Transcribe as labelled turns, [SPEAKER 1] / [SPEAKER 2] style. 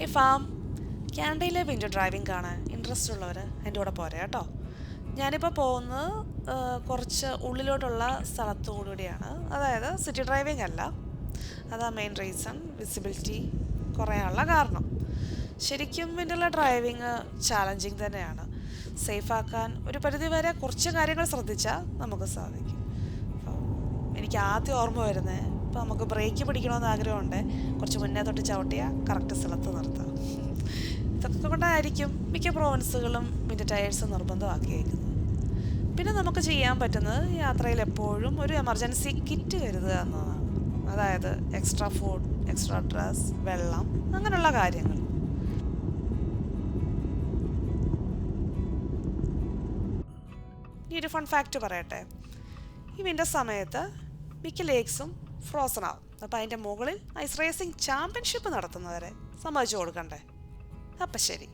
[SPEAKER 1] ഈ ഫാം കാനഡയിലെ window driving കാണാൻ ഇൻട്രസ്റ്റ് ഉള്ളവർ എന്റെ കൂടെ പോരാ കേട്ടോ. ഞാനിപ്പോൾ പോകുന്നത് കുറച്ച് ഉള്ളിലോട്ടുള്ള സ്ഥലത്തുകൂടിയാണ് അതായത് സിറ്റി ഡ്രൈവിംഗ് അല്ല. അതാ മെയിൻ റീസൺ വിസിബിലിറ്റി കുറയാനുള്ള കാരണം. ശരിക്കും വിൻഡോ ഡ്രൈവിങ് ചാലഞ്ചിങ് തന്നെയാണ്. സേഫാക്കാൻ ഒരു പരിധിവരെ കുറച്ച് കാര്യങ്ങൾ ശ്രദ്ധിച്ചാൽ നമുക്ക് സാധിക്കും. എനിക്ക് ആദ്യം ഓർമ്മ വരുന്നത് ഇപ്പോൾ നമുക്ക് ബ്രേക്ക് പിടിക്കണമെന്ന് ആഗ്രഹമുണ്ട്. കുറച്ച് മുന്നേ തൊട്ട് ചവിട്ടിയാൽ കറക്റ്റ് സ്ഥലത്ത് നിർത്താം. ഇതൊക്കെ കൊണ്ടായിരിക്കും മിക്ക പ്രോവിൻസുകളും ഇതിന്റെ ടയേഴ്സ് നിർബന്ധമാക്കിയേക്കുന്നത്. പിന്നെ നമുക്ക് ചെയ്യാൻ പറ്റുന്നത് യാത്രയിൽ എപ്പോഴും ഒരു എമർജൻസി കിറ്റ് കരുതുക എന്നതാണ്. അതായത് എക്സ്ട്രാ ഫുഡ് എക്സ്ട്രാ ഡ്രസ് വെള്ളം അങ്ങനെയുള്ള കാര്യങ്ങൾ. ഈ ഒരു ഫൺ ഫാക്റ്റ് പറയട്ടെ. ഈ വിന്റർ സമയത്ത് മിക്ക ലേക്സും ഫ്രോസൺ ആവും. അപ്പോൾ അതിന്റെ മുകളിൽ ഐസ് റേസിംഗ് ചാമ്പ്യൻഷിപ്പ് നടത്തുന്നവരെ സമ്മതിച്ചു കൊടുക്കണ്ടേ? അപ്പം ശരി.